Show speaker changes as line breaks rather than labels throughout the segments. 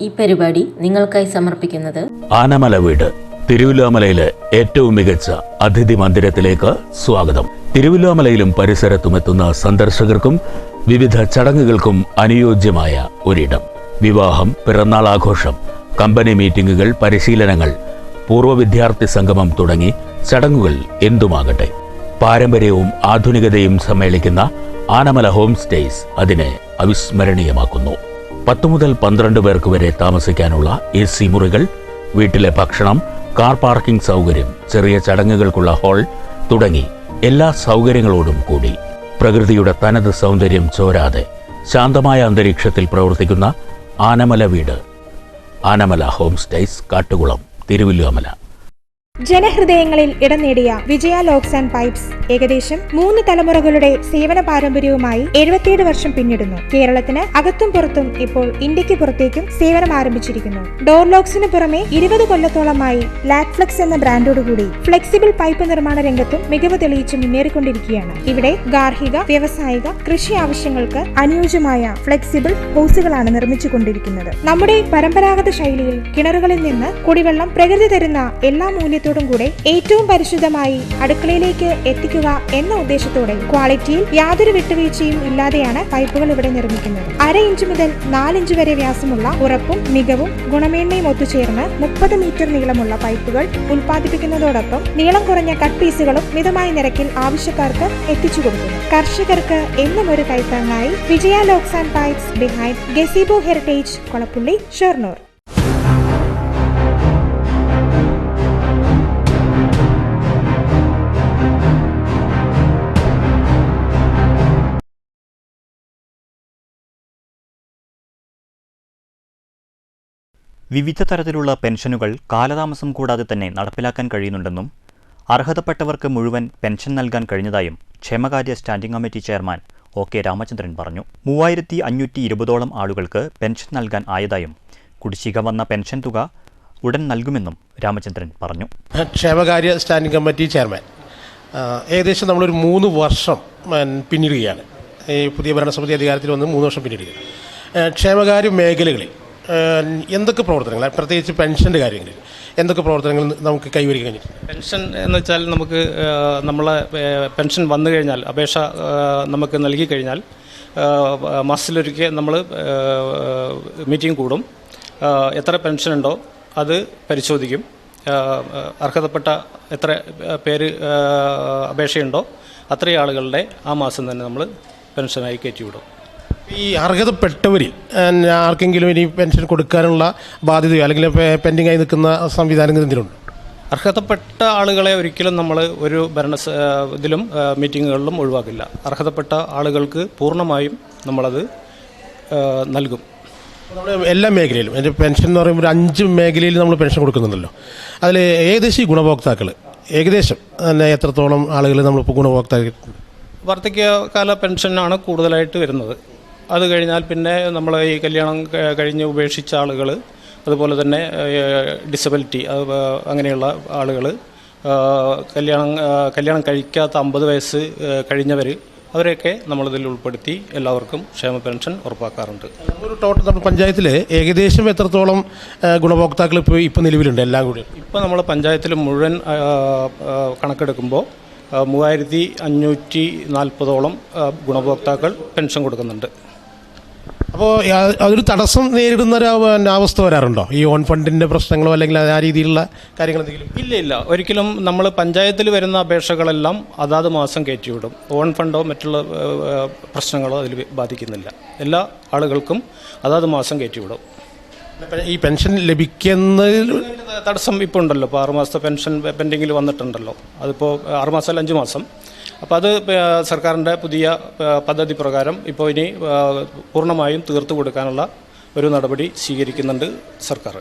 ഈ പരിപാടി നിങ്ങൾക്കായി സമർപ്പിക്കുന്നത്
ആനമല വീട് തിരുവല്ലോമലയിലെ ഏറ്റവും മികച്ച അതിഥി മന്ദിരത്തിലേക്ക് സ്വാഗതം. തിരുവല്ലോമലയിലും പരിസരത്തും എത്തുന്ന സന്ദർശകർക്കും വിവിധ ചടങ്ങുകൾക്കും അനുയോജ്യമായ ഒരിടം. വിവാഹം പിറന്നാൾ ആഘോഷം കമ്പനി മീറ്റിംഗുകൾ പരിശീലനങ്ങൾ പൂർവ വിദ്യാർത്ഥി സംഗമം തുടങ്ങി ചടങ്ങുകൾ എന്തുമാകട്ടെ. പാരമ്പര്യവും ആധുനികതയും സമ്മേളിക്കുന്ന ആനമല ഹോം സ്റ്റേസ് അതിനെ അവിസ്മരണീയമാക്കുന്നു. പത്ത് മുതൽ പന്ത്രണ്ട് പേർക്ക് വരെ താമസിക്കാനുള്ള എ സി മുറികൾ വീട്ടിലെ ഭക്ഷണം കാർ പാർക്കിംഗ് സൗകര്യം ചെറിയ ചടങ്ങുകൾക്കുള്ള ഹാൾ തുടങ്ങി എല്ലാ സൗകര്യങ്ങളോടും കൂടി. പ്രകൃതിയുടെ തനത് സൗന്ദര്യം ചോരാതെ ശാന്തമായ അന്തരീക്ഷത്തിൽ പ്രവർത്തിക്കുന്ന ആനമല വീട്. ആനമല ഹോം സ്റ്റേസ് കാട്ടുകുളം തിരുവല്ലുവമല
ജനഹൃദയങ്ങളിൽ ഇടം നേടിയ വിജയ ലോക്സ് ആൻഡ് പൈപ്സ് ഏകദേശം മൂന്ന് തലമുറകളുടെ സേവന പാരമ്പര്യവുമായി എഴുപത്തിയേഴ് വർഷം പിന്നിടുന്നു. കേരളത്തിന് അകത്തും പുറത്തും ഇപ്പോൾ ഇന്ത്യയ്ക്ക് പുറത്തേക്കും സേവനം ആരംഭിച്ചിരിക്കുന്നു. ഡോർ ലോക്സിന് പുറമെ ഇരുപത് കൊല്ലത്തോളമായി ലാക്ഫ്ലെക്സ് എന്ന ബ്രാൻഡോടുകൂടി ഫ്ലെക്സിബിൾ പൈപ്പ് നിർമ്മാണ രംഗത്തും മികവ് തെളിയിച്ച് മുന്നേറിക്കൊണ്ടിരിക്കുകയാണ്. ഇവിടെ ഗാർഹിക വ്യവസായിക കൃഷി ആവശ്യങ്ങൾക്ക് അനുയോജ്യമായ ഫ്ലെക്സിബിൾ ഹോസുകളാണ് നിർമ്മിച്ചുകൊണ്ടിരിക്കുന്നത്. നമ്മുടെ പരമ്പരാഗത ശൈലിയിൽ കിണറുകളിൽ നിന്ന് കുടിവെള്ളം പ്രകൃതി തരുന്ന എല്ലാ മൂല്യത്തോടും കൂടെ ഏറ്റവും പരിശുദ്ധമായി അടുക്കളയിലേക്ക് എത്തിക്കുക എന്ന ഉദ്ദേശത്തോടെ ക്വാളിറ്റിയിൽ യാതൊരു വിട്ടുവീഴ്ചയും ഇല്ലാതെയാണ് പൈപ്പുകൾ ഇവിടെ നിർമ്മിക്കുന്നത്. അര ഇഞ്ച് മുതൽ നാലിഞ്ച് വരെ വ്യാസമുള്ള ഉറപ്പും മികവും ഗുണമേന്മയും ഒത്തുചേർന്ന് മുപ്പത് മീറ്റർ നീളമുള്ള പൈപ്പുകൾ ഉൽപ്പാദിപ്പിക്കുന്നതോടൊപ്പം നീളം കുറഞ്ഞ കട്ട് പീസുകളും മിതമായ നിരക്കിൽ ആവശ്യക്കാർക്ക് എത്തിച്ചു കൊടുക്കുന്നു. കർഷകർക്ക് എന്നും ഒരു കൈത്താങ്ങായി Vijaya locks and pipes behind gazebo heritage Kolappulli Shoranur.
വിവിധ തരത്തിലുള്ള പെൻഷനുകൾ കാലതാമസം കൂടാതെ തന്നെ നടപ്പിലാക്കാൻ കഴിയുന്നുണ്ടെന്നും അർഹതപ്പെട്ടവർക്ക് മുഴുവൻ പെൻഷൻ നൽകാൻ കഴിഞ്ഞതായും ക്ഷേമകാര്യ standing committee chairman O K Ramachandran പറഞ്ഞു. മൂവായിരത്തി അഞ്ഞൂറ്റി ഇരുപതോളം ആളുകൾക്ക് പെൻഷൻ നൽകാൻ ആയതായും കുടിശ്ശിക വന്ന പെൻഷൻ തുക ഉടൻ നൽകുമെന്നും രാമചന്ദ്രൻ പറഞ്ഞു.
ക്ഷേമകാര്യ സ്റ്റാൻഡിംഗ് കമ്മിറ്റി ചെയർമാൻ ഏകദേശം നമ്മളൊരു മൂന്ന് വർഷം പിന്നിടുകയാണ്. ഈ പുതിയ ഭരണസമിതി അധികാരത്തിൽ വന്ന് മൂന്ന് വർഷം പിന്നിടുകയാണ്. ക്ഷേമകാര്യ മേഖലകളിൽ എന്തൊക്കെ പ്രവർത്തനങ്ങൾ? പ്രത്യേകിച്ച് പെൻഷന്റെ കാര്യങ്ങളിൽ എന്തൊക്കെ പ്രവർത്തനങ്ങൾ നമുക്ക് കൈവരിക്കാൻ
പെൻഷൻ എന്ന് വെച്ചാൽ നമുക്ക് നമ്മളെ പെൻഷൻ വന്നു കഴിഞ്ഞാൽ അപേക്ഷ നമുക്ക് നൽകി കഴിഞ്ഞാൽ മാസത്തിലൊരിക്കൽ നമ്മൾ മീറ്റിംഗ് കൂടും. എത്ര പെൻഷൻ ഉണ്ടോ അത് പരിശോധിക്കും. അർഹതപ്പെട്ട എത്ര പേര് അപേക്ഷയുണ്ടോ അത്രയും ആളുകളുടെ ആ മാസം തന്നെ നമ്മൾ പെൻഷനായി കയറ്റിവിടും.
ഈ അർഹതപ്പെട്ടവർ ആർക്കെങ്കിലും ഇനി പെൻഷൻ കൊടുക്കാനുള്ള ബാധ്യതയോ അല്ലെങ്കിൽ പെൻഡിംഗ് ആയി നിൽക്കുന്ന സംവിധാനങ്ങൾ എന്തെങ്കിലും
അർഹതപ്പെട്ട ആളുകളെ ഒരിക്കലും നമ്മൾ ഒരു ഭരണ ഇതിലും മീറ്റിങ്ങുകളിലും ഒഴിവാക്കില്ല. അർഹതപ്പെട്ട ആളുകൾക്ക് പൂർണമായും നമ്മളത് നൽകും.
നമ്മുടെ എല്ലാ മേഖലയിലും എന്റെ പെൻഷൻ എന്ന് പറയുമ്പോൾ ഒരു അഞ്ച് മേഖലയിൽ നമ്മൾ പെൻഷൻ കൊടുക്കുന്നുണ്ടല്ലോ. അതിൽ ഏകദേശം ഈ ഗുണഭോക്താക്കൾ ഏകദേശം തന്നെ എത്രത്തോളം ആളുകൾ നമ്മളിപ്പോൾ ഗുണഭോക്താക്കൾ
വാർദ്ധക്യകാല പെൻഷനാണ് കൂടുതലായിട്ട് വരുന്നത്. അത് കഴിഞ്ഞാൽ പിന്നെ നമ്മൾ ഈ കല്യാണം കഴിഞ്ഞ് ഉപേക്ഷിച്ച ആളുകൾ അതുപോലെ തന്നെ ഡിസബിലിറ്റി അങ്ങനെയുള്ള ആളുകൾ കല്യാണം കല്യാണം കഴിക്കാത്ത അമ്പത് വയസ്സ് കഴിഞ്ഞവർ അവരെയൊക്കെ നമ്മളിതിൽ ഉൾപ്പെടുത്തി എല്ലാവർക്കും ക്ഷേമ പെൻഷൻ ഉറപ്പാക്കാറുണ്ട്.
ഒരു ടോട്ടൽ നമ്മുടെ പഞ്ചായത്തിൽ ഏകദേശം എത്രത്തോളം ഗുണഭോക്താക്കൾ ഇപ്പോൾ ഇപ്പോൾ നിലവിലുണ്ട് എല്ലാം കൂടി?
ഇപ്പോൾ നമ്മൾ പഞ്ചായത്തിൽ മുഴുവൻ കണക്കെടുക്കുമ്പോൾ മൂവായിരത്തി അഞ്ഞൂറ്റി നാൽപ്പതോളം ഗുണഭോക്താക്കൾ പെൻഷൻ കൊടുക്കുന്നുണ്ട്.
അപ്പോൾ അതൊരു തടസ്സം നേരിടുന്ന ഒരു അവസ്ഥ വരാറുണ്ടോ? ഈ ഓൺ ഫണ്ടിന്റെ പ്രശ്നങ്ങളോ അല്ലെങ്കിൽ ആ രീതിയിലുള്ള കാര്യങ്ങൾ എന്തെങ്കിലും?
ഇല്ല ഇല്ല. ഒരിക്കലും നമ്മൾ പഞ്ചായത്തിൽ വരുന്ന അപേക്ഷകളെല്ലാം അതാത് മാസം കയറ്റിവിടും. ഓൺ ഫണ്ടോ മറ്റുള്ള പ്രശ്നങ്ങളോ അതിൽ ബാധിക്കുന്നില്ല. എല്ലാ ആളുകൾക്കും അതാത് മാസം കയറ്റിവിടും.
ഈ പെൻഷൻ ലഭിക്കുന്നതിൽ
തടസ്സം ഇപ്പോൾ ഉണ്ടല്ലോ. ഇപ്പോൾ ആറുമാസത്തെ പെൻഷൻ പെൻഡിങ്ങിൽ വന്നിട്ടുണ്ടല്ലോ. അതിപ്പോൾ ആറുമാസം അല്ല അഞ്ച് മാസം അപ്പോൾ അത് സർക്കാരിന്റെ പുതിയ പദ്ധതി പ്രകാരം ഇപ്പോൾ ഇനി പൂർണമായും തീർത്തു കൊടുക്കാനുള്ള ഒരു നടപടി സ്വീകരിക്കുന്നുണ്ട് സർക്കാർ.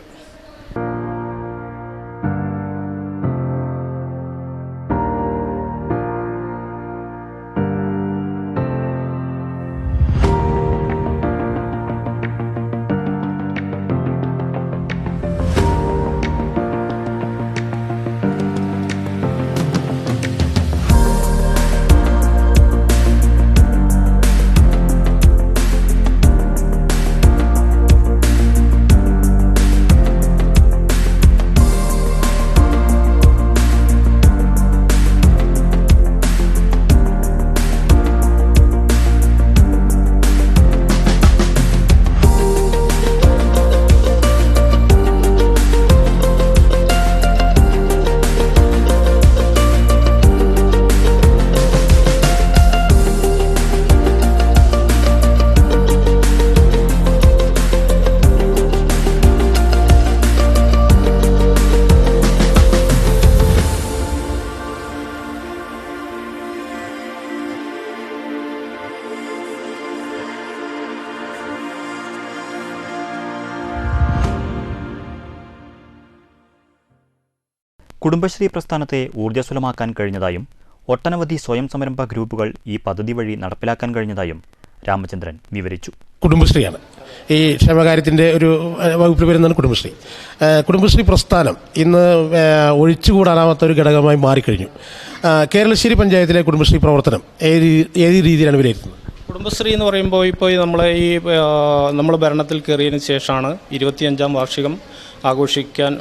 കുടുംബശ്രീ പ്രസ്ഥാനത്തെ ഊർജസ്വലമാക്കാൻ കഴിഞ്ഞതായും ഒട്ടനവധി സ്വയം സംരംഭ ഗ്രൂപ്പുകൾ ഈ പദ്ധതി വഴി നടപ്പിലാക്കാൻ കഴിഞ്ഞതായും രാമചന്ദ്രൻ വിവരിച്ചു.
കുടുംബശ്രീയാണ്. ഈ ക്ഷേമകാര്യത്തിന്റെ ഒരു വകുപ്പിൽ വരുന്നതാണ് കുടുംബശ്രീ. കുടുംബശ്രീ പ്രസ്ഥാനം ഇന്ന് ഒഴിച്ചുകൂടാനാവാത്ത ഒരു ഘടകമായി മാറിക്കഴിഞ്ഞു. കേരളശ്ശേരി പഞ്ചായത്തിലെ കുടുംബശ്രീ പ്രവർത്തനം ഏത് ഏത് രീതിയിലാണ് വിലയിരുത്തുന്നത്?
കുടുംബശ്രീ എന്ന് പറയുമ്പോൾ ഇപ്പോൾ നമ്മളെ ഈ നമ്മൾ ഭരണത്തിൽ കയറിയതിന് ശേഷമാണ് ഇരുപത്തിയഞ്ചാം വാർഷികം ആഘോഷിക്കാൻ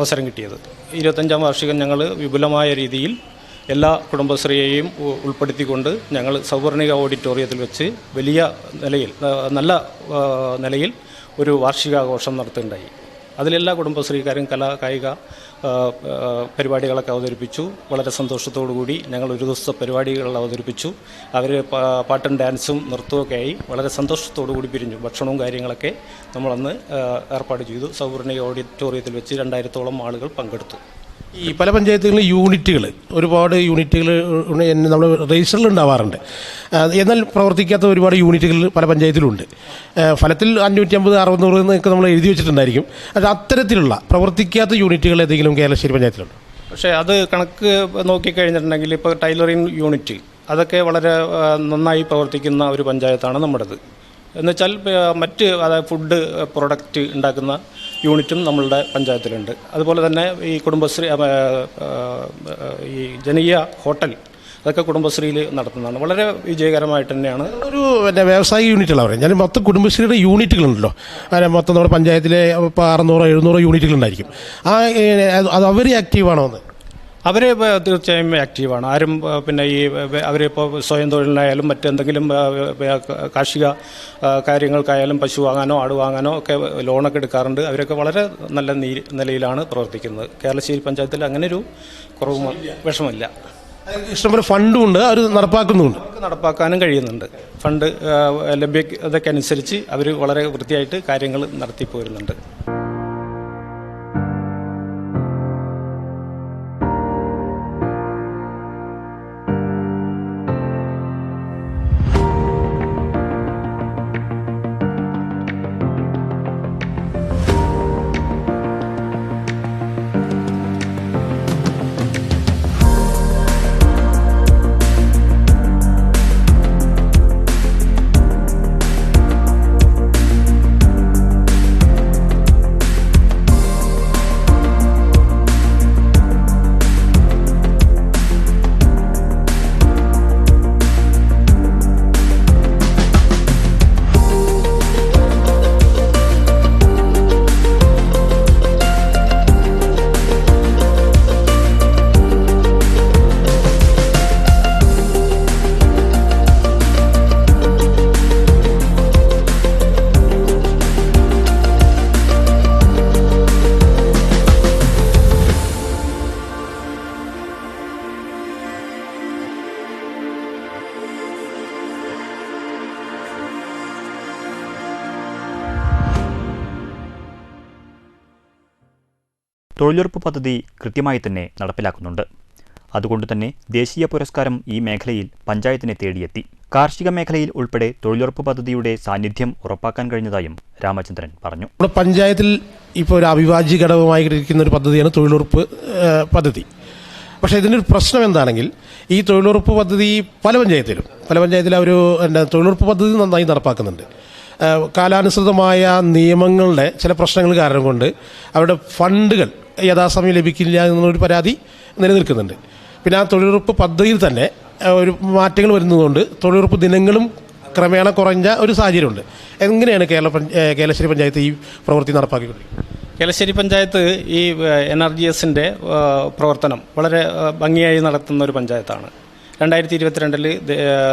അവസരം കിട്ടിയത്. ഇരുപത്തഞ്ചാം വാർഷികം ഞങ്ങൾ വിപുലമായ രീതിയിൽ എല്ലാ കുടുംബശ്രീയെയും ഉൾപ്പെടുത്തിക്കൊണ്ട് ഞങ്ങൾ സൗവർണിക ഓഡിറ്റോറിയത്തിൽ വെച്ച് വലിയ നിലയിൽ നല്ല നിലയിൽ ഒരു വാർഷികാഘോഷം നടത്തുകയുണ്ടായി. അതിലെല്ലാ കുടുംബശ്രീക്കാരും കലാ കായിക പരിപാടികളൊക്കെ അവതരിപ്പിച്ചു. വളരെ കൂടി ഞങ്ങൾ ഒരു ദിവസത്തെ പരിപാടികൾ അവതരിപ്പിച്ചു. അവർ പാട്ടും ഡാൻസും നൃത്തമൊക്കെ ആയി വളരെ കൂടി പിരിഞ്ഞു. ഭക്ഷണവും കാര്യങ്ങളൊക്കെ നമ്മളന്ന് ഏർപ്പാട് ചെയ്തു. സൗവർണിക ഓഡിറ്റോറിയത്തിൽ വെച്ച് രണ്ടായിരത്തോളം ആളുകൾ പങ്കെടുത്തു.
ഈ പല പഞ്ചായത്തുകളിലും യൂണിറ്റുകൾ ഒരുപാട് യൂണിറ്റുകൾ നമ്മൾ രജിസ്റ്ററിൽ ഉണ്ടാവാറുണ്ട്. എന്നാൽ പ്രവർത്തിക്കാത്ത ഒരുപാട് യൂണിറ്റുകൾ പല പഞ്ചായത്തിലുണ്ട്. ഫലത്തിൽ അഞ്ഞൂറ്റി അമ്പത് അറുന്നൂറ് എന്നൊക്കെ നമ്മൾ എഴുതി വെച്ചിട്ടുണ്ടായിരിക്കും. അത് അത്തരത്തിലുള്ള പ്രവർത്തിക്കാത്ത യൂണിറ്റുകൾ ഏതെങ്കിലും കേരളശ്ശേരി പഞ്ചായത്തിലുണ്ട്.
പക്ഷേ അത് കണക്ക് നോക്കിക്കഴിഞ്ഞിട്ടുണ്ടെങ്കിൽ ഇപ്പോൾ ടൈലറിംഗ് യൂണിറ്റ് അതൊക്കെ വളരെ നന്നായി പ്രവർത്തിക്കുന്ന ഒരു പഞ്ചായത്താണ് നമ്മുടേത്. എന്നുവെച്ചാൽ മറ്റ് അതായത് ഫുഡ് പ്രൊഡക്റ്റ് ഉണ്ടാക്കുന്ന യൂണിറ്റും നമ്മളുടെ പഞ്ചായത്തിലുണ്ട്. അതുപോലെ തന്നെ ഈ കുടുംബശ്രീ ഈ ജനകീയ ഹോട്ടൽ അതൊക്കെ കുടുംബശ്രീയിൽ നടത്തുന്നതാണ്. വളരെ വിജയകരമായിട്ട് തന്നെയാണ്.
ഒരു പിന്നെ വ്യവസായ യൂണിറ്റുകളാണ് പറയുന്നത്. ഞാൻ മൊത്തം കുടുംബശ്രീയുടെ യൂണിറ്റുകളുണ്ടല്ലോ. അങ്ങനെ മൊത്തം നമ്മുടെ പഞ്ചായത്തിലെ ഇപ്പോൾ അറുന്നൂറോ എഴുന്നൂറോ യൂണിറ്റുകളുണ്ടായിരിക്കും. ആ അത് അവർ ആക്റ്റീവാണോ എന്ന്?
അവർ തീർച്ചയായും ആക്റ്റീവാണ് ആരും പിന്നെ ഈ അവരിപ്പോൾ സ്വയം തൊഴിലിനായാലും മറ്റെന്തെങ്കിലും കാർഷിക കാര്യങ്ങൾക്കായാലും പശു വാങ്ങാനോ ആട് വാങ്ങാനോ ഒക്കെ ലോണൊക്കെ എടുക്കാറുണ്ട്. അവരൊക്കെ വളരെ നല്ല നീ- നിലയിലാണ് പ്രവർത്തിക്കുന്നത്. കേരളശ്ശേരി പഞ്ചായത്തിൽ അങ്ങനെ ഒരു കുറവ് വിഷമമില്ല.
ഇഷ്ടംപോലെ ഫണ്ടും ഉണ്ട് അവർ
നടപ്പാക്കുന്നുണ്ട് നടപ്പാക്കാനും കഴിയുന്നുണ്ട്. ഫണ്ട് ലഭ്യതയ്ക്കനുസരിച്ച് അവർ വളരെ വൃത്തിയായിട്ട് കാര്യങ്ങൾ നടത്തി
തൊഴിലുറപ്പ് പദ്ധതി കൃത്യമായി തന്നെ നടപ്പിലാക്കുന്നുണ്ട്. അതുകൊണ്ട് തന്നെ ദേശീയ പുരസ്കാരം ഈ മേഖലയിൽ പഞ്ചായത്തിനെ തേടിയെത്തി. കാർഷിക മേഖലയിൽ ഉൾപ്പെടെ തൊഴിലുറപ്പ് പദ്ധതിയുടെ സാന്നിധ്യം ഉറപ്പാക്കാൻ കഴിഞ്ഞതായും രാമചന്ദ്രൻ പറഞ്ഞു.
നമ്മുടെ പഞ്ചായത്തിൽ ഇപ്പോൾ ഒരു അവിഭാജ്യ ഘടകമായി ഇരിക്കുന്ന ഒരു പദ്ധതിയാണ് തൊഴിലുറപ്പ് പദ്ധതി. പക്ഷേ ഇതിന്റെ ഒരു പ്രശ്നം എന്താണെങ്കിൽ ഈ തൊഴിലുറപ്പ് പദ്ധതി പല പഞ്ചായത്തിലും പല പഞ്ചായത്തിലും ഒരു തൊഴിലുറപ്പ് പദ്ധതി നന്നായി നടപ്പാക്കുന്നുണ്ട്. കാലാനുസൃതമായ നിയമങ്ങളുടെ ചില പ്രശ്നങ്ങൾ കാരണം കൊണ്ട് അവരുടെ ഫണ്ടുകൾ യഥാസമയം ലഭിക്കില്ല എന്നുള്ളൊരു പരാതി നിലനിൽക്കുന്നുണ്ട്. പിന്നെ ആ തൊഴിലുറപ്പ് പദ്ധതിയിൽ തന്നെ ഒരു മാറ്റങ്ങൾ വരുന്നതുകൊണ്ട് തൊഴിലുറപ്പ് ദിനങ്ങളും ക്രമേണ കുറഞ്ഞ ഒരു സാഹചര്യമുണ്ട്. എങ്ങനെയാണ് കേരള കേരളശ്ശേരി പഞ്ചായത്ത് ഈ പ്രവൃത്തി നടപ്പാക്കിക്കൊണ്ടിരിക്കുന്നത്?
കേലശ്ശേരി പഞ്ചായത്ത് ഈ എൻ ആർ ജി എസിന്റെ പ്രവർത്തനം വളരെ ഭംഗിയായി നടത്തുന്ന ഒരു പഞ്ചായത്താണ്. രണ്ടായിരത്തി ഇരുപത്തിരണ്ടിൽ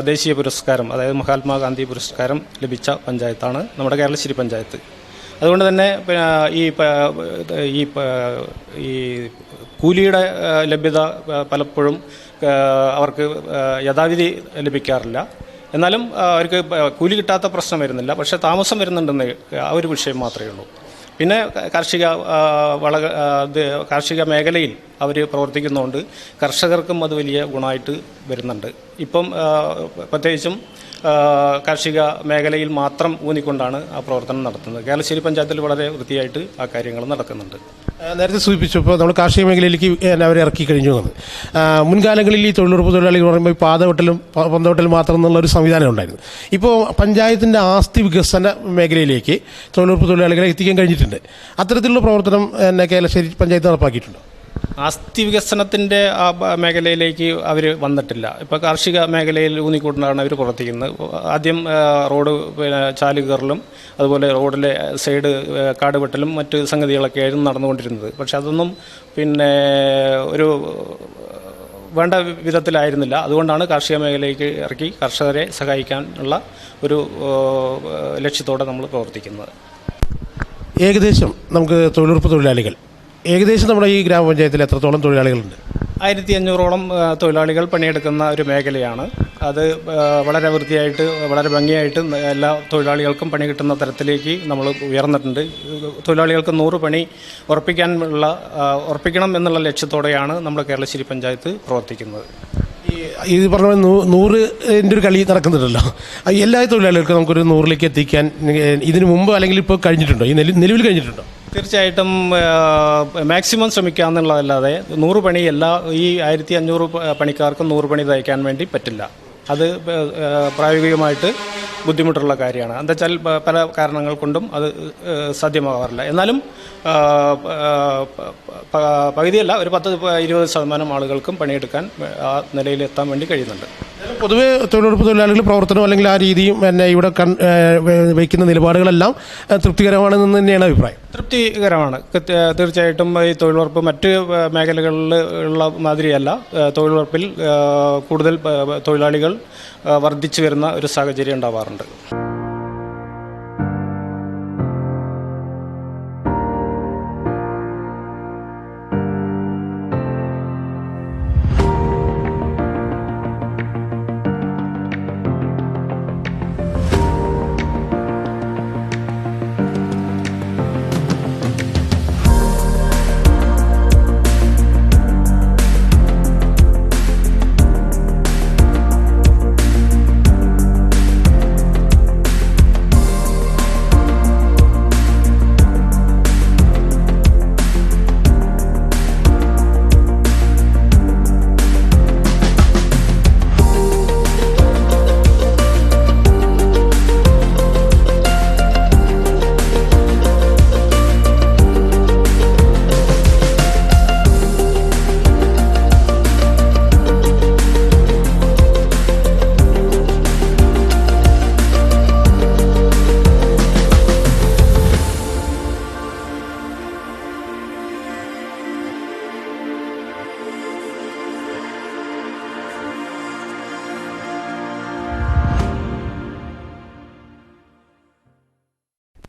ദേശീയ പുരസ്കാരം അതായത് മഹാത്മാഗാന്ധി പുരസ്കാരം ലഭിച്ച പഞ്ചായത്താണ് നമ്മുടെ കേരളശ്ശേരി പഞ്ചായത്ത്. അതുകൊണ്ട് തന്നെ ഈ ഈ ഈ കൂലിയുടെ ലഭ്യത പലപ്പോഴും അവർക്ക് യഥാവിധി ലഭിക്കാറില്ല. എന്നാലും അവർക്ക് കൂലി കിട്ടാത്ത പ്രശ്നം വരുന്നില്ല. പക്ഷേ താമസം വരുന്നുണ്ടെന്ന് ആ ഒരു വിഷയം മാത്രമേ ഉള്ളൂ. പിന്നെ കാർഷിക വള കാർഷിക മേഖലയിൽ അവർ പ്രവർത്തിക്കുന്നതുകൊണ്ട് കർഷകർക്കും അത് വലിയ ഗുണമായിട്ട് വരുന്നുണ്ട്. ഇപ്പം പ്രത്യേകിച്ചും കാർഷിക മേഖലയിൽ മാത്രം ഊന്നിക്കൊണ്ടാണ് ആ പ്രവർത്തനം നടത്തുന്നത്. കേരളശ്ശേരി പഞ്ചായത്തിൽ വളരെ വൃത്തിയായിട്ട് ആ കാര്യങ്ങൾ നടക്കുന്നുണ്ട്.
നേരത്തെ സൂചിപ്പിച്ചു ഇപ്പോൾ നമ്മൾ കാർഷിക മേഖലയിലേക്ക് അവരെ ഇറക്കി കഴിഞ്ഞു എന്നത്. മുൻകാലങ്ങളിൽ ഈ തൊഴിലുറപ്പ് തൊഴിലാളികൾ പറയുമ്പോൾ ഈ പാതവെട്ടലും പന്തവട്ടലും മാത്രം എന്നുള്ള ഒരു സംവിധാനം ഉണ്ടായിരുന്നു. ഇപ്പോൾ പഞ്ചായത്തിന്റെ ആസ്തി വികസന മേഖലയിലേക്ക് തൊഴിലുറപ്പ് തൊഴിലാളികളെ എത്തിക്കാൻ കഴിഞ്ഞിട്ടുണ്ട്. അത്തരത്തിലുള്ള പ്രവർത്തനം എന്നെ കേരളശ്ശേരി പഞ്ചായത്ത് നടപ്പാക്കിയിട്ടുണ്ടോ.
ആസ്തി വികസനത്തിന്റെ മേഖലയിലേക്ക് അവർ വന്നിട്ടില്ല. ഇപ്പോൾ കാർഷിക മേഖലയിൽ ഊന്നിക്കൊണ്ടാണ് അവർ പ്രവർത്തിക്കുന്നത്. ആദ്യം റോഡ് പിന്നെ ചാൽ കയറലും അതുപോലെ റോഡിലെ സൈഡ് കാടുവെട്ടലും കാട് വെട്ടലും മറ്റ് സംഗതികളൊക്കെ ആയിരുന്നു നടന്നുകൊണ്ടിരുന്നത്. പക്ഷെ അതൊന്നും പിന്നെ ഒരു വേണ്ട വിധത്തിലായിരുന്നില്ല. അതുകൊണ്ടാണ് കാർഷിക മേഖലയിലേക്ക് ഇറക്കി കർഷകരെ സഹായിക്കാനുള്ള ഒരു ലക്ഷ്യത്തോടെ നമ്മൾ പ്രവർത്തിക്കുന്നത്.
ഏകദേശം നമുക്ക് തൊഴിലുറപ്പ് തൊഴിലാളികൾ ഏകദേശം നമ്മുടെ ഈ ഗ്രാമപഞ്ചായത്തിൽ എത്രത്തോളം തൊഴിലാളികളുണ്ട്?
ആയിരത്തി അഞ്ഞൂറോളം തൊഴിലാളികൾ പണിയെടുക്കുന്ന ഒരു മേഖലയാണ്. അത് വളരെ വൃത്തിയായിട്ട് വളരെ ഭംഗിയായിട്ട് എല്ലാ തൊഴിലാളികൾക്കും പണി കിട്ടുന്ന തരത്തിലേക്ക് നമ്മൾ ഉയർന്നിട്ടുണ്ട്. തൊഴിലാളികൾക്ക് നൂറ് പണി ഉറപ്പിക്കാനുള്ള ഉറപ്പിക്കണം എന്നുള്ള ലക്ഷ്യത്തോടെയാണ് നമ്മൾ കേരളശ്ശേരി പഞ്ചായത്ത് പ്രവർത്തിക്കുന്നത്.
ഈ ഇത് പറഞ്ഞ നൂറിന്റെ ഒരു കളി നടക്കുന്നുണ്ടല്ലോ. എല്ലാ തൊഴിലാളികൾക്കും നമുക്കൊരു നൂറിലേക്ക് എത്തിക്കാൻ ഇതിനു മുമ്പ് അല്ലെങ്കിൽ ഇപ്പോൾ കഴിഞ്ഞിട്ടുണ്ടോ? ഈ നിലവിൽ കഴിഞ്ഞിട്ടുണ്ടോ?
തീർച്ചയായിട്ടും മാക്സിമം ശ്രമിക്കുക എന്നുള്ളതല്ലാതെ നൂറ് പണി എല്ലാ ഈ ആയിരത്തി അഞ്ഞൂറ് പണിക്കാർക്കും നൂറ് പണി തയ്ക്കാൻ വേണ്ടി പറ്റില്ല. അത് പ്രായോഗികമായിട്ട് ബുദ്ധിമുട്ടുള്ള കാര്യമാണ്. എന്താ വെച്ചാൽ പല കാരണങ്ങൾ കൊണ്ടും അത് സാധ്യമാകാറില്ല എന്നാലും പകുതിയല്ല ഒരു പത്ത് ഇരുപത് ശതമാനം ആളുകൾക്കും പണിയെടുക്കാൻ ആ നിലയിലെത്താൻ വേണ്ടി കഴിയുന്നുണ്ട്.
പൊതുവെ തൊഴിലുറപ്പ് തൊഴിലാളികൾ പ്രവർത്തനം അല്ലെങ്കിൽ ആ രീതിയും പിന്നെ ഇവിടെ കൺ വയ്ക്കുന്ന നിലപാടുകളെല്ലാം തൃപ്തികരമാണെന്ന് തന്നെയാണ് അഭിപ്രായം.
തൃപ്തികരമാണ്. തീർച്ചയായിട്ടും ഈ തൊഴിലുറപ്പ് മറ്റ് മേഖലകളിൽ ഉള്ള മാതിരിയല്ല. തൊഴിലുറപ്പിൽ കൂടുതൽ തൊഴിലാളികൾ വർദ്ധിച്ചു വരുന്ന ഒരു സാഹചര്യം ഉണ്ടാവാറുണ്ട്.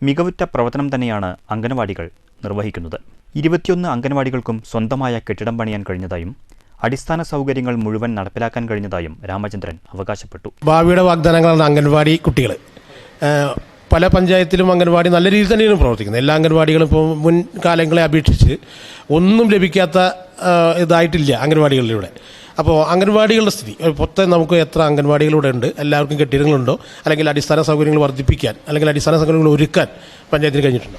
മികവുറ്റ പ്രവർത്തനം തന്നെയാണ് അംഗനവാടികൾ നിർവഹിക്കുന്നത്. ഇരുപത്തിയൊന്ന് അംഗനവാടികൾക്കും സ്വന്തമായ കെട്ടിടം പണിയാൻ കഴിഞ്ഞതായും അടിസ്ഥാന സൗകര്യങ്ങൾ മുഴുവൻ നടപ്പിലാക്കാൻ കഴിഞ്ഞതായും രാമചന്ദ്രൻ അവകാശപ്പെട്ടു.
ഭാവിയുടെ വാഗ്ദാനങ്ങളാണ് അംഗൻവാടി കുട്ടികൾ പല പഞ്ചായത്തിലും അംഗൻവാടി നല്ല രീതിയിൽ തന്നെയാണ് പ്രവർത്തിക്കുന്നത്. എല്ലാ അംഗൻവാടികളും ഇപ്പോൾ മുൻകാലങ്ങളെ അപേക്ഷിച്ച് ഒന്നും ലഭിക്കാത്ത ഇതായിട്ടില്ല അംഗൻവാടികളിലൂടെ. അപ്പോൾ അംഗൻവാടികളുടെ സ്ഥിതി. പൊത്തെ നമുക്ക് എത്ര അംഗൻവാടികളിവിടെ ഉണ്ട് എല്ലാവർക്കും കെട്ടിടങ്ങളുണ്ടോ അല്ലെങ്കിൽ അടിസ്ഥാന സൗകര്യങ്ങൾ വർദ്ധിപ്പിക്കാൻ അല്ലെങ്കിൽ അടിസ്ഥാന സൗകര്യങ്ങൾ ഒരുക്കാൻ പഞ്ചായത്തിന് കഴിഞ്ഞിട്ടുണ്ട്?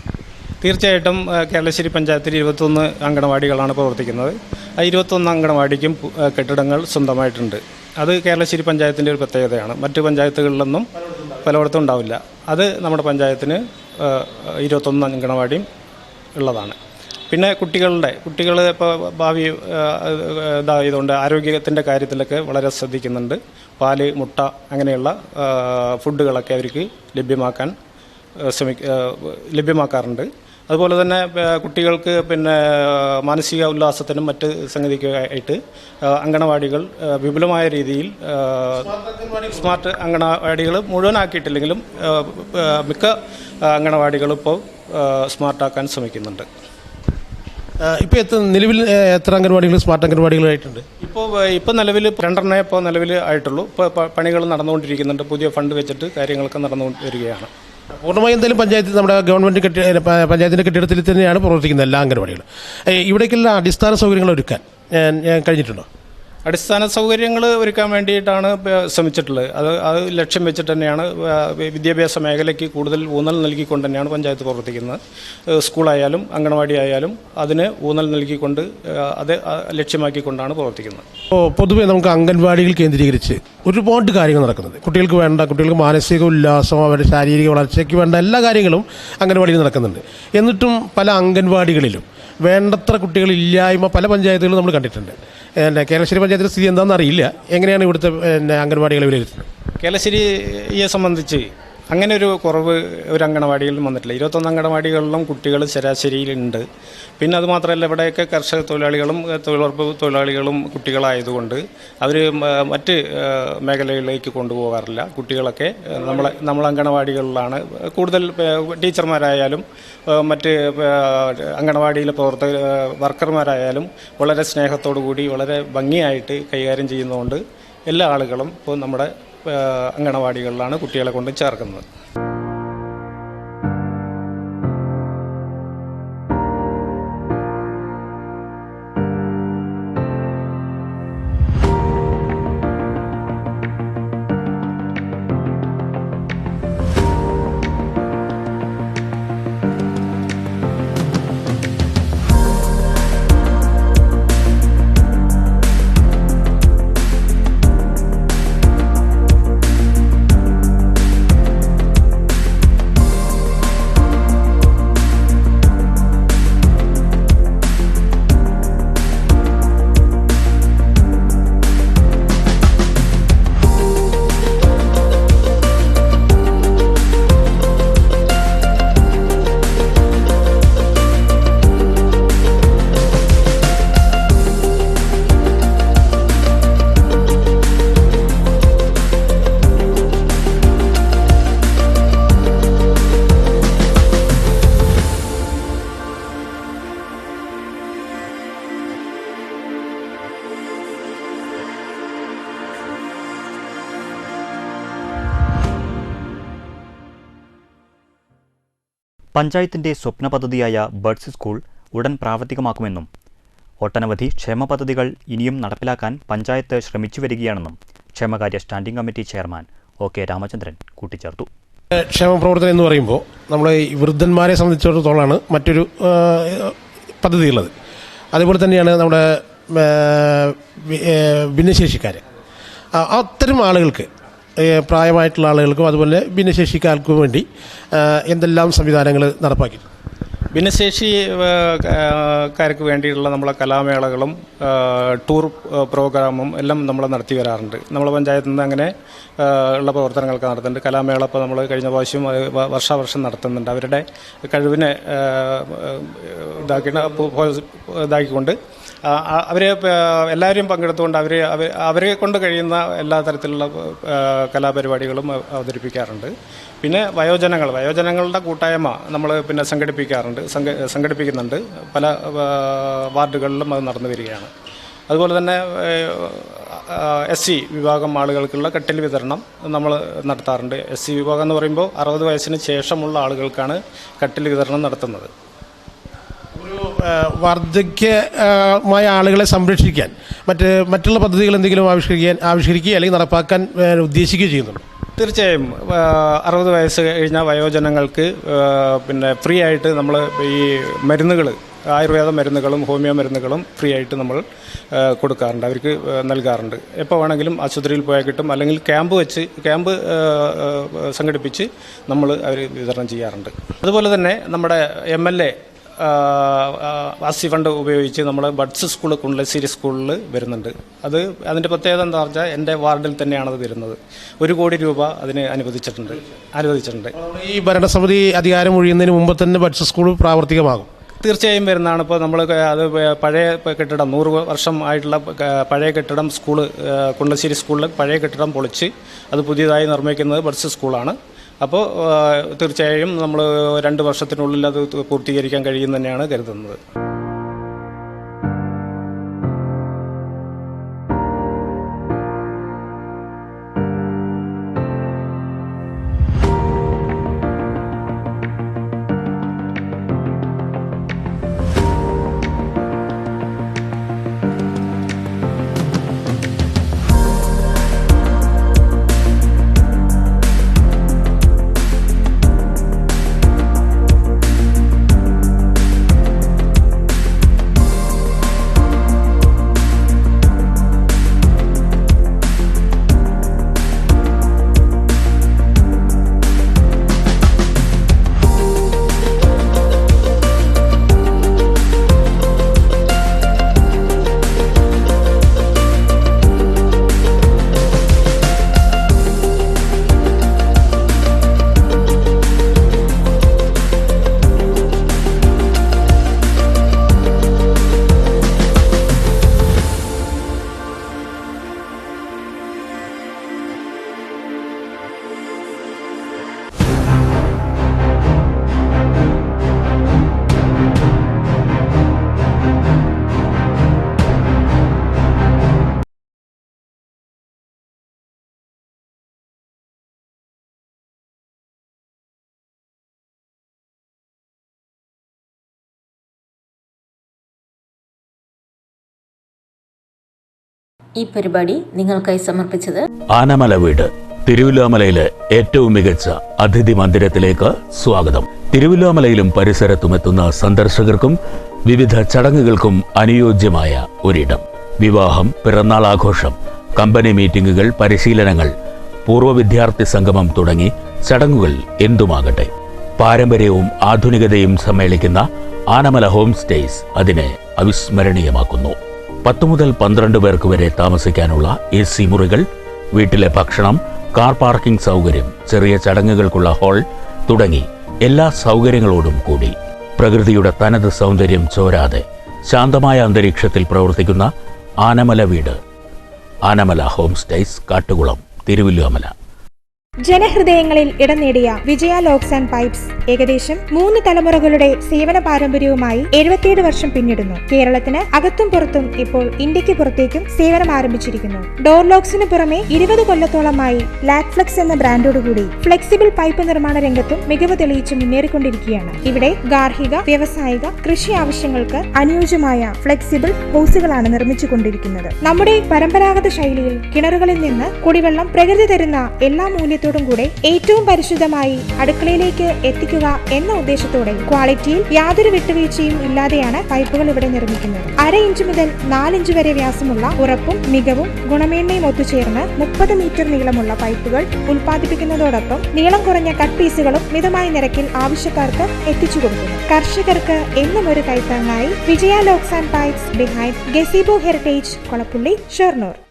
തീർച്ചയായിട്ടും കേരളശ്ശേരി പഞ്ചായത്തിൽ ഇരുപത്തൊന്ന് അങ്കണവാടികളാണ് പ്രവർത്തിക്കുന്നത്. ആ ഇരുപത്തൊന്ന് അങ്കണവാടിക്കും കെട്ടിടങ്ങൾ സ്വന്തമായിട്ടുണ്ട്. അത് കേരളശ്ശേരി പഞ്ചായത്തിന്റെ ഒരു പ്രത്യേകതയാണ്. മറ്റ് പഞ്ചായത്തുകളിലൊന്നും പലയിടത്തും ഉണ്ടാവില്ല. അത് നമ്മുടെ പഞ്ചായത്തിന് ഇരുപത്തൊന്ന് അങ്കണവാടിയും ഉള്ളതാണ്. പിന്നെ കുട്ടികളുടെ കുട്ടികൾ ഇപ്പോൾ ഭാവി ഇതായതുകൊണ്ട് ആരോഗ്യത്തിന്റെ കാര്യത്തിലൊക്കെ വളരെ ശ്രദ്ധിക്കുന്നുണ്ട്. പാൽ മുട്ട അങ്ങനെയുള്ള ഫുഡുകളൊക്കെ അവർക്ക് ലഭ്യമാക്കാൻ ശ്രമിക്ക ലഭ്യമാക്കാറുണ്ട്. അതുപോലെ തന്നെ കുട്ടികൾക്ക് പിന്നെ മാനസിക ഉല്ലാസത്തിനും മറ്റ് സംഗതിക്കായിട്ട് അങ്കണവാടികൾ വിപുലമായ രീതിയിൽ സ്മാർട്ട് അങ്കണവാടികൾ മുഴുവനാക്കിയിട്ടില്ലെങ്കിലും മിക്ക അങ്കണവാടികളും ഇപ്പോൾ സ്മാർട്ടാക്കാൻ ശ്രമിക്കുന്നുണ്ട്.
ഇപ്പോൾ എത്ര നിലവിൽ എത്ര അംഗൻവാടികൾ സ്മാർട്ട് അംഗൻവാടികളായിട്ടുണ്ട്?
ഇപ്പോൾ ഇപ്പോൾ നിലവിൽ രണ്ടെണ്ണേ ഇപ്പോൾ നിലവിൽ ആയിട്ടുള്ളൂ. ഇപ്പോൾ പണികൾ നടന്നുകൊണ്ടിരിക്കുന്നുണ്ട്. പുതിയ ഫണ്ട് വെച്ചിട്ട് കാര്യങ്ങളൊക്കെ നടന്നുകൊണ്ട് വരികയാണ്
പൂർണമായും എന്തായാലും പഞ്ചായത്ത് നമ്മുടെ ഗവൺമെന്റ് കെട്ടി പഞ്ചായത്തിന്റെ കെട്ടിടത്തിൽ തന്നെയാണ് പ്രവർത്തിക്കുന്നത് എല്ലാ അംഗൻവാടികളും. ഇവിടേക്കെല്ലാം ഇവിടേക്കുള്ള അടിസ്ഥാന സൗകര്യങ്ങൾ ഒരുക്കാൻ ഞാൻ കഴിഞ്ഞിട്ടുണ്ടോ?
അടിസ്ഥാന സൗകര്യങ്ങൾ ഒരുക്കാൻ വേണ്ടിയിട്ടാണ് ശ്രമിച്ചിട്ടുള്ളത്. അത് അത് ലക്ഷ്യം വെച്ചിട്ട് തന്നെയാണ് വിദ്യാഭ്യാസ മേഖലയ്ക്ക് കൂടുതൽ ഊന്നൽ നൽകിക്കൊണ്ട് തന്നെയാണ് പഞ്ചായത്ത് പ്രവർത്തിക്കുന്നത്. സ്കൂളായാലും അംഗനവാടി ആയാലും അതിന് ഊന്നൽ നൽകിക്കൊണ്ട് അത് ലക്ഷ്യമാക്കിക്കൊണ്ടാണ് പ്രവർത്തിക്കുന്നത്.
ഇപ്പോൾ പൊതുവേ നമുക്ക് അംഗൻവാടികൾ കേന്ദ്രീകരിച്ച് ഒരുപാട് കാര്യങ്ങൾ നടക്കുന്നത് കുട്ടികൾക്ക് വേണ്ട കുട്ടികൾക്ക് മാനസിക ഉല്ലാസം അവരുടെ ശാരീരിക വളർച്ചയ്ക്ക് വേണ്ട എല്ലാ കാര്യങ്ങളും അംഗൻവാടിയിൽ നടക്കുന്നുണ്ട്. എന്നിട്ടും പല അംഗൻവാടികളിലും വേണ്ടത്ര കുട്ടികളില്ലായ്മ പല പഞ്ചായത്തുകളും നമ്മൾ കണ്ടിട്ടുണ്ട്. പിന്നെ കേരളശ്ശേരി പഞ്ചായത്തിന്റെ സ്ഥിതി എന്താണെന്ന് അറിയില്ല. എങ്ങനെയാണ് ഇവിടുത്തെ പിന്നെ അംഗൻവാടികളെ വിലയിരുത്തുന്നത്?
കേരളശ്ശേരിയെ സംബന്ധിച്ച് അങ്ങനെ ഒരു കുറവ് ഒരു അങ്കണവാടികളിലും വന്നിട്ടില്ല. ഇരുപത്തൊന്ന് അങ്കണവാടികളിലും കുട്ടികൾ ശരാശരിയിലുണ്ട്. പിന്നെ അത് മാത്രമല്ല ഇവിടെയൊക്കെ കർഷക തൊഴിലാളികളും തൊഴിലുറപ്പ് തൊഴിലാളികളും കുട്ടികളായതുകൊണ്ട് അവർ മറ്റ് മേഖലകളിലേക്ക് കൊണ്ടുപോകാറില്ല. കുട്ടികളൊക്കെ നമ്മളെ നമ്മൾ അങ്കണവാടികളിലാണ് കൂടുതൽ ടീച്ചർമാരായാലും മറ്റ് അംഗനവാടിയിലെ പ്രവർത്തക വർക്കർമാരായാലും വളരെ സ്നേഹത്തോടു കൂടി വളരെ ഭംഗിയായിട്ട് കൈകാര്യം ചെയ്യുന്നതുകൊണ്ട് എല്ലാ ആളുകളും ഇപ്പോൾ നമ്മുടെ ഏഹ്, അങ്കണവാടികളിലാണ് കുട്ടികളെ കൊണ്ട് ചേർക്കുന്നത്.
പഞ്ചായത്തിന്റെ സ്വപ്ന പദ്ധതിയായ ബഡ്സ് സ്കൂൾ ഉടൻ പ്രാവർത്തികമാക്കുമെന്നും ഒട്ടനവധി ക്ഷേമ പദ്ധതികൾ ഇനിയും നടപ്പിലാക്കാൻ പഞ്ചായത്ത് ശ്രമിച്ചു വരികയാണെന്നും ക്ഷേമകാര്യ standing committee chairman O K Ramachandran കൂട്ടിച്ചേർത്തു.
ക്ഷേമ പ്രവർത്തനം എന്ന് പറയുമ്പോൾ നമ്മൾ ഈ വൃദ്ധന്മാരെ സംബന്ധിച്ചിടത്തോളമാണ് മറ്റൊരു പദ്ധതിയുള്ളത്. അതേപോലെ തന്നെയാണ് നമ്മുടെ ഭിന്നശേഷിക്കാർ അത്തരം ആളുകൾക്ക് പ്രായമായിട്ടുള്ള ആളുകൾക്കും അതുപോലെ ഭിന്നശേഷിക്കാർക്കും വേണ്ടി എന്തെല്ലാം സംവിധാനങ്ങൾ നടപ്പാക്കി?
ഭിന്നശേഷി ഏഹ്, ക- കാർക്ക് വേണ്ടിയിട്ടുള്ള നമ്മളെ കലാമേളകളും ടൂർ പ്രോഗ്രാമും എല്ലാം നമ്മൾ നടത്തി വരാറുണ്ട്. നമ്മളെ പഞ്ചായത്തിൽ നിന്ന് അങ്ങനെ ഉള്ള പ്രവർത്തനങ്ങളൊക്കെ നടത്തുന്നുണ്ട്. കലാമേള ഇപ്പോൾ നമ്മൾ കഴിഞ്ഞ പ്രാവശ്യം വർഷാവർഷം നടത്തുന്നുണ്ട്. അവരുടെ കഴിവിനെ ഇതാക്കി ഇതാക്കിക്കൊണ്ട് ആ, എല്ലാവരും പങ്കെടുത്തുകൊണ്ട് അവർ അവരെ കൊണ്ട് കഴിയുന്ന എല്ലാ തരത്തിലുള്ള കലാപരിപാടികളും അവതരിപ്പിക്കാറുണ്ട്. പിന്നെ വയോജനങ്ങൾ വയോജനങ്ങളുടെ കൂട്ടായ്മ നമ്മൾ പിന്നെ സംഘടിപ്പിക്കാറുണ്ട് സംഘ സംഘടിപ്പിക്കുന്നുണ്ട്. പല വാർഡുകളിലും അത് നടന്നു വരികയാണ്. അതുപോലെ തന്നെ എസ് സി വിഭാഗം ആളുകൾക്കുള്ള കട്ടിൽ വിതരണം നമ്മൾ നടത്താറുണ്ട്. എസ് സി വിഭാഗം എന്ന് പറയുമ്പോൾ അറുപത് വയസ്സിന് ശേഷമുള്ള ആളുകൾക്കാണ് കട്ടിൽ വിതരണം നടത്തുന്നത്.
വാർദ്ധക്യമായ ആളുകളെ സംരക്ഷിക്കാൻ മറ്റ് മറ്റുള്ള പദ്ധതികൾ എന്തെങ്കിലും ആവിഷ്കരിക്കാൻ ആവിഷ്കരിക്കുക അല്ലെങ്കിൽ നടപ്പാക്കാൻ ഉദ്ദേശിക്കുകയോ ചെയ്യുന്നുണ്ടോ?
തീർച്ചയായും അറുപത് വയസ്സ് കഴിഞ്ഞ വയോജനങ്ങൾക്ക് പിന്നെ ഫ്രീ ആയിട്ട് നമ്മൾ ഈ മരുന്നുകൾ ആയുർവേദ മരുന്നുകളും ഹോമിയോ മരുന്നുകളും ഫ്രീ ആയിട്ട് നമ്മൾ കൊടുക്കാറുണ്ട് അവർക്ക് നൽകാറുണ്ട്. എപ്പോൾ വേണമെങ്കിലും ആശുപത്രിയിൽ പോയാൽ കിട്ടും അല്ലെങ്കിൽ ക്യാമ്പ് വെച്ച് ക്യാമ്പ് സംഘടിപ്പിച്ച് നമ്മൾ അവർ വിതരണം ചെയ്യാറുണ്ട്. അതുപോലെ തന്നെ നമ്മുടെ എം എൽ എ ആസ്തി ഫണ്ട് ഉപയോഗിച്ച് നമ്മൾ ബഡ്സ് സ്കൂൾ കുണ്ടശ്ശേരി സ്കൂളിൽ വരുന്നുണ്ട്. അത് അതിന്റെ പ്രത്യേകത എന്താ പറഞ്ഞാൽ എന്റെ വാർഡിൽ തന്നെയാണ് അത് വരുന്നത്. ഒരു കോടി രൂപ അതിന് അനുവദിച്ചിട്ടുണ്ട്. അനുവദിച്ചിട്ടുണ്ട്.
ഈ ഭരണസമിതി അധികാരം ഒഴിയുന്നതിന് മുമ്പ് തന്നെ ബഡ്സ് സ്കൂൾ പ്രാവർത്തികമാകും.
തീർച്ചയായും വരുന്നതാണ്. ഇപ്പോൾ നമ്മൾ അത് പഴയ കെട്ടിടം നൂറ് വർഷം ആയിട്ടുള്ള പഴയ കെട്ടിടം സ്കൂൾ കുണ്ടശ്ശേരി സ്കൂളിൽ പഴയ കെട്ടിടം പൊളിച്ച് അത് പുതിയതായി നിർമ്മിക്കുന്നത് ബഡ്സ് സ്കൂളാണ്. അപ്പോൾ തീർച്ചയായും നമ്മൾ രണ്ട് വർഷത്തിനുള്ളിൽ അത് പൂർത്തീകരിക്കാൻ കഴിയും തന്നെയാണ് കരുതുന്നത്.
ഈ പരിപാടി നിങ്ങൾക്കായി സമർപ്പിച്ചത്
ആനമല വീട് തിരുവില്ലാമലയിലെ ഏറ്റവും മികച്ച അതിഥി മന്ദിരത്തിലേക്ക് സ്വാഗതം. തിരുവില്ലാമലയിലും പരിസരത്തും എത്തുന്ന സന്ദർശകർക്കും വിവിധ ചടങ്ങുകൾക്കും അനുയോജ്യമായ ഒരിടം. വിവാഹം പിറന്നാൾ ആഘോഷം കമ്പനി മീറ്റിംഗുകൾ പരിശീലനങ്ങൾ പൂർവ വിദ്യാർത്ഥി സംഗമം തുടങ്ങി ചടങ്ങുകൾ എന്തുമാകട്ടെ. പാരമ്പര്യവും ആധുനികതയും സമ്മേളിക്കുന്ന ആനമല ഹോം സ്റ്റേസ് അതിനെ അവിസ്മരണീയമാക്കുന്നു. പത്ത് മുതൽ പന്ത്രണ്ട് പേർക്ക് വരെ താമസിക്കാനുള്ള എ സി മുറികൾ വീട്ടിലെ ഭക്ഷണം കാർ പാർക്കിംഗ് സൗകര്യം ചെറിയ ചടങ്ങുകൾക്കുള്ള ഹാൾ തുടങ്ങി എല്ലാ സൗകര്യങ്ങളോടും കൂടി. പ്രകൃതിയുടെ തനത് സൗന്ദര്യം ചോരാതെ ശാന്തമായ അന്തരീക്ഷത്തിൽ പ്രവർത്തിക്കുന്ന ആനമല വീട്. ആനമല ഹോം സ്റ്റേസ് കാട്ടുകുളം തിരുവല്ലുവമല
ജനഹൃദയങ്ങളിൽ ഇടം നേടിയ വിജയ ലോക്സ് ആൻഡ് പൈപ്സ് ഏകദേശം മൂന്ന് തലമുറകളുടെ സേവന പാരമ്പര്യവുമായി എഴുപത്തിയേഴ് വർഷം പിന്നിടുന്നു. കേരളത്തിന് അകത്തും പുറത്തും ഇപ്പോൾ ഇന്ത്യയ്ക്ക് പുറത്തേക്കും സേവനം ആരംഭിച്ചിരിക്കുന്നു. ഡോർ ലോക്സിന് പുറമെ ഇരുപത് കൊല്ലത്തോളമായി ലാക്ഫ്ലെക്സ് എന്ന ബ്രാൻഡോടുകൂടി ഫ്ലെക്സിബിൾ പൈപ്പ് നിർമ്മാണ രംഗത്തും മികവ് തെളിയിച്ച് മുന്നേറിക്കൊണ്ടിരിക്കുകയാണ്. ഇവിടെ ഗാർഹിക വ്യവസായിക കൃഷി ആവശ്യങ്ങൾക്ക് അനുയോജ്യമായ ഫ്ലെക്സിബിൾ ഹോസുകളാണ് നിർമ്മിച്ചുകൊണ്ടിരിക്കുന്നത്. നമ്മുടെ പരമ്പരാഗത ശൈലിയിൽ കിണറുകളിൽ നിന്ന് കുടിവെള്ളം പ്രകൃതി തരുന്ന എല്ലാ മൂല്യത്തോടും കൂടെ ഏറ്റവും പരിശുദ്ധമായി അടുക്കളയിലേക്ക് എത്തിക്കുക എന്ന ഉദ്ദേശത്തോടെ ക്വാളിറ്റിയിൽ യാതൊരു വിട്ടുവീഴ്ചയും ഇല്ലാതെയാണ് പൈപ്പുകൾ ഇവിടെ നിർമ്മിക്കുന്നത്. അര ഇഞ്ച് മുതൽ നാലിഞ്ച് വരെ വ്യാസമുള്ള ഉറപ്പും മികവും ഗുണമേന്മയും ഒത്തുചേർന്ന് മുപ്പത് മീറ്റർ നീളമുള്ള പൈപ്പുകൾ ഉൽപ്പാദിപ്പിക്കുന്നതോടൊപ്പം നീളം കുറഞ്ഞ കട്ട് പീസുകളും മിതമായ നിരക്കിൽ ആവശ്യക്കാർക്ക് എത്തിച്ചു കൊടുക്കുന്നു. കർഷകർക്ക് എന്നും ഒരു കൈത്താങ്ങായി Vijaya locks and pipes behind gazebo heritage Kolappully Shoranur.